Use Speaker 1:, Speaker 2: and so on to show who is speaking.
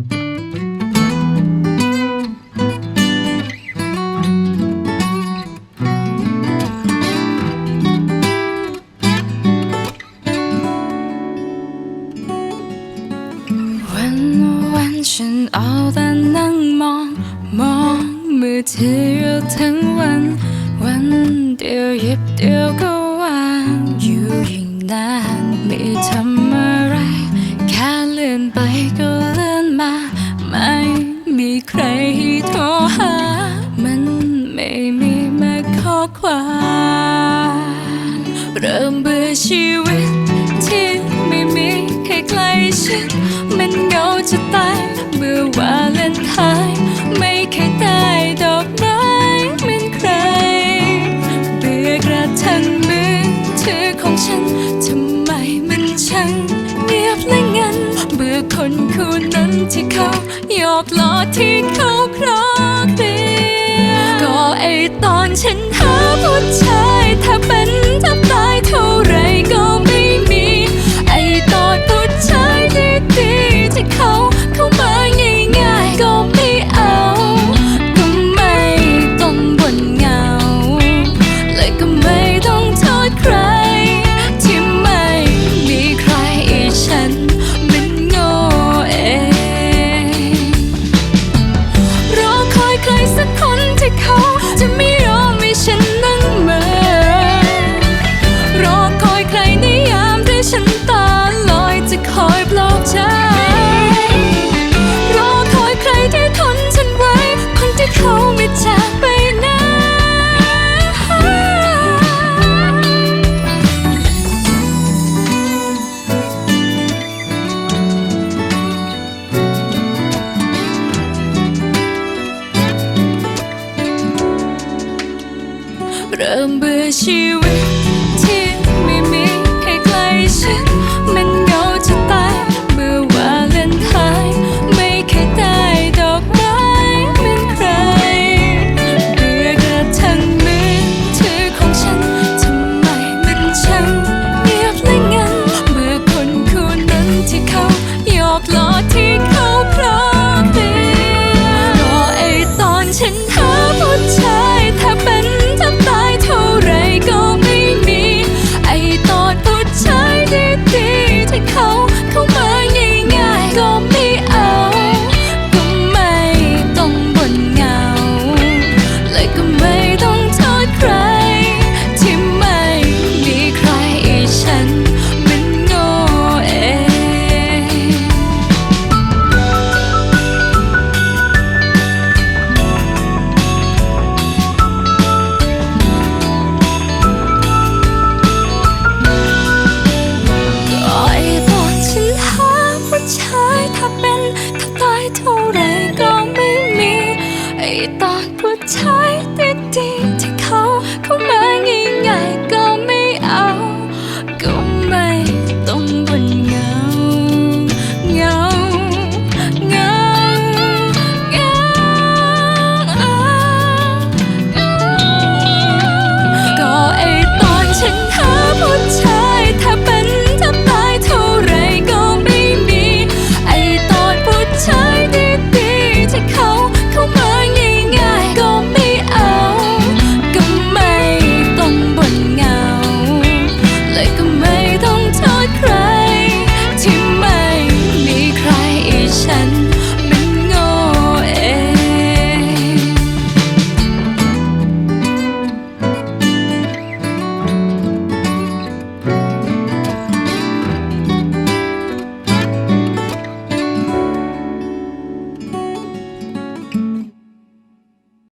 Speaker 1: วันวันฉันเอาแต่นั่งมอง มองมือถืออยู่ทั้งวัน วันเดียวหยิบเดียวก็วางอยู่ยิ่งนานไม่ทำอะไร แค่เลื่อนไปก็ ให้โทรหา มันไม่มีแม้ข้อความเริ่มเบื่อชีวิตที่ไม่มีใครใกล้ชิด มันเหงาจะตายเมื่อวาเลนไทน์ไม่เคยได้ดอกไม้เหมือนใคร เบื่อกระทั่งมือถือของฉันทำไมมันช่าง บและงันเบื่อคนคู่นั้นที่เขาหยอกล้อที่เขาครอกเรียนก็ไอตอนฉันหาผู้ชาย เริ่มเบื่อชีวิต เป็นถ้าตายเท่าไรก็ไม่มี ไอตอนผู้ชายที่